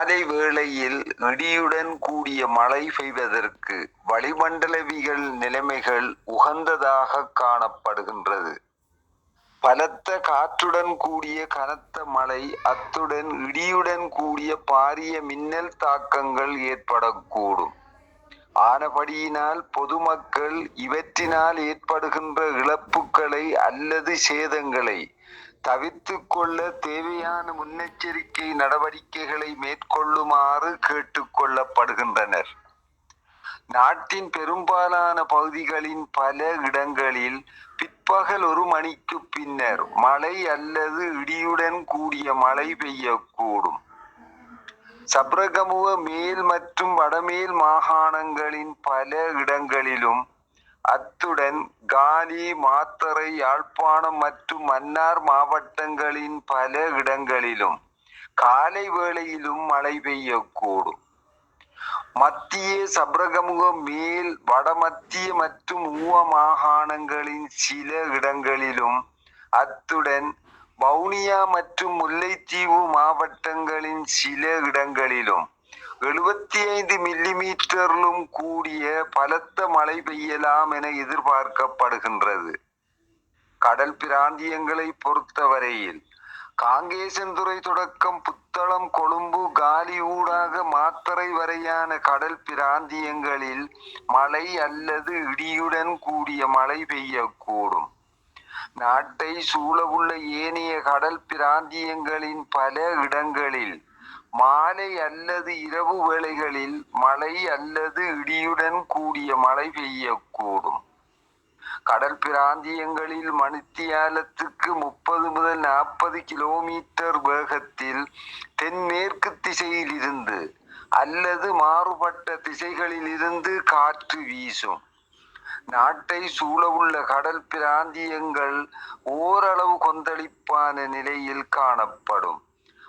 காலை வேளையில் இடியுடன் கூடிய மழை பெய்வதற்கு வளிமண்டலவியல் நிலைமைகள் உகந்ததாக காணப்படுகின்றது. பலத்த காற்றுடன் கூடிய கனத்த மழை அத்துடன் இடியுடன் கூடிய பாரிய மின்னல் தாக்கங்கள் ஏற்படக்கூடும். ஆனபடியினால் பொதுமக்கள் இவற்றினால் ஏற்படுகின்ற இழப்புகளை அல்லது சேதங்களை தவித்து கொள்ள தேவையான முன்னெச்சரிக்கை நடவடிக்கைகளை மேற்கொள்ளுமாறு கேட்டுக்கொள்ளப்படுகின்றனர். நாட்டின் பெரும்பாலான பகுதிகளின் பல இடங்களில் பிற்பகல் ஒரு மணிக்கு பின்னர் மழை அல்லது இடியுடன் கூடிய மழை பெய்யக்கூடும். சப்ரகமுவ மேல் மற்றும் வடமேல் மாகாணங்களின் பல இடங்களிலும் அத்துடன் காலி மாத்தறை யாழ்ப்பாணம் மற்றும் மன்னார் மாவட்டங்களின் பல இடங்களிலும் காலை வேளையிலும் மழை பெய்யக்கூடும். மத்திய சப்ரகமுக மேல் வடமத்திய மற்றும் ஊவ மாகாணங்களின் சில இடங்களிலும் அத்துடன் வவுனியா மற்றும் முல்லைத்தீவு மாவட்டங்களின் சில இடங்களிலும் எழுபத்தி ஐந்து மில்லிமீட்டரிலும் கூடிய பலத்த மழை பெய்யலாம் என எதிர்பார்க்கப்படுகின்றது. கடல் பிராந்தியங்களை பொறுத்தவரையில் காங்கேசன்துறை தொடக்கம் புத்தளம் கொழும்பு காலி ஊடாக மாத்தறை வரையான கடல் பிராந்தியங்களில் மழை அல்லது இடியுடன் கூடிய மழை பெய்யக்கூடும். நாட்டை சூழவுள்ள ஏனைய கடல் பிராந்தியங்களின் பல இடங்களில் மாலை அல்லது இரவு வேளைகளில் மழை அல்லது இடியுடன் கூடிய மழை பெய்யக்கூடும். கடல் பிராந்தியங்களில் மணித்தியாலத்துக்கு முப்பது முதல் நாற்பது கிலோமீட்டர் வேகத்தில் தென்மேற்கு திசையில் இருந்து அல்லது மாறுபட்ட திசைகளில் இருந்து காற்று வீசும். நாட்டை சூழவுள்ள கடல் பிராந்தியங்கள் ஓரளவு கொந்தளிப்பான நிலையில் காணப்படும்.